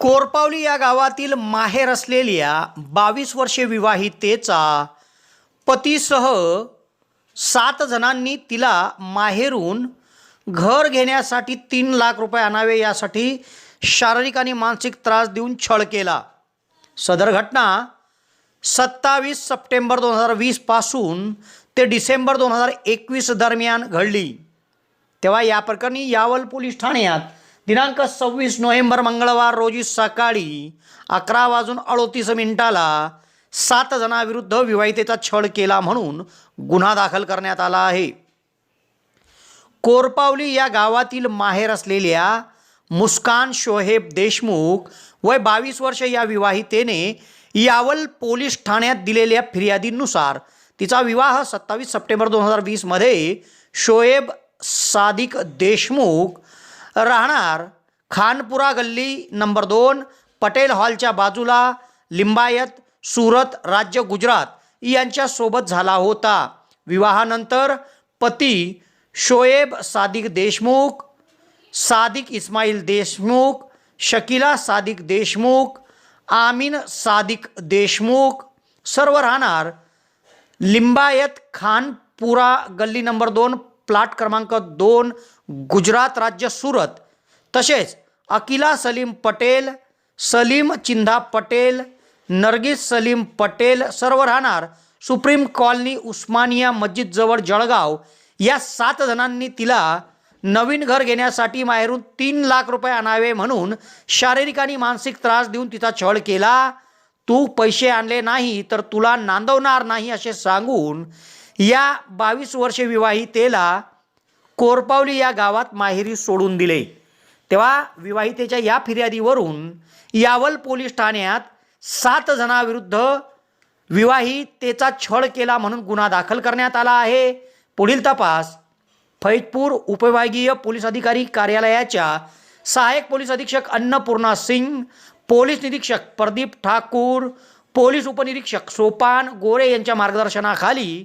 कोरपावली या गावातील माहेर असलेल्या बावीस वर्षे विवाहितेचा पतीसह सात जणांनी तिला माहेरून घर घेण्यासाठी तीन लाख रुपये आणावे यासाठी शारीरिक आणि मानसिक त्रास देऊन छळ केला. सदर घटना सत्तावीस सप्टेंबर दोन हजार वीसपासून ते डिसेंबर दोन हजार एकवीस दरम्यान घडली. तेव्हा या प्रकरणी यावल पोलीस ठाण्यात दिनांक सव्वीस नोव्हेंबर मंगळवार रोजी सकाळी अकरा वाजून अडोतीस मिनिटाला सात जणांविरुद्ध विवाहितेचा छळ केला म्हणून गुन्हा दाखल करण्यात आला आहे. कोरपावली या गावातील माहेर असलेल्या मुस्कान शोहेब देशमुख वय बावीस वर्ष या विवाहितेने यावल पोलीस ठाण्यात दिलेल्या फिर्यादीनुसार तिचा विवाह सत्तावीस सप्टेंबर दोन हजार वीसमध्ये शोएब सादिक देशमुख राहणार खानपुरा गल्ली नंबर दोन पटेल हॉलच्या बाजूला लिंबायत सुरत राज्य गुजरात यांच्यासोबत झाला होता. विवाहानंतर पती शोएब सादिक देशमुख सादिक इस्माईल देशमुख शकिला सादिक देशमुख आमीन सादिक देशमुख सर्व राहणार लिंबायत खानपुरा गल्ली नंबर दोन प्लाट क्रमांक दोन गुजरात राज्य सुरत. तसेच अकिला सलीम पटेल सलीम चिंधा पटेल नरगिस सलीम पटेल सर्व राहणार सुप्रीम कॉलनी उस्मानिया मस्जिदजवळ जळगाव. या सात जणांनी तिला नवीन घर घेण्यासाठी माहेरून तीन लाख रुपये आणावे म्हणून शारीरिक आणि मानसिक त्रास देऊन तिचा छळ केला. तू पैसे आणले नाही तर तुला नांदवणार नाही असे सांगून या बावीस वर्षे विवाहितेला कोरपावली या गावात माहेरी सोडून दिले. तेव्हा विवाहितेच्या या फिर्यादीवरून यावल पोलीस ठाण्यात सात जणांविरुद्ध विवाहितेचा छळ केला म्हणून गुन्हा दाखल करण्यात आला आहे. पुढील तपास फैजपूर उपविभागीय पोलीस अधिकारी कार्यालयाच्या सहाय्यक पोलीस अधीक्षक अन्नपूर्णा सिंग पोलीस निरीक्षक प्रदीप ठाकूर पोलीस उपनिरीक्षक सोपान गोरे यांच्या मार्गदर्शनाखाली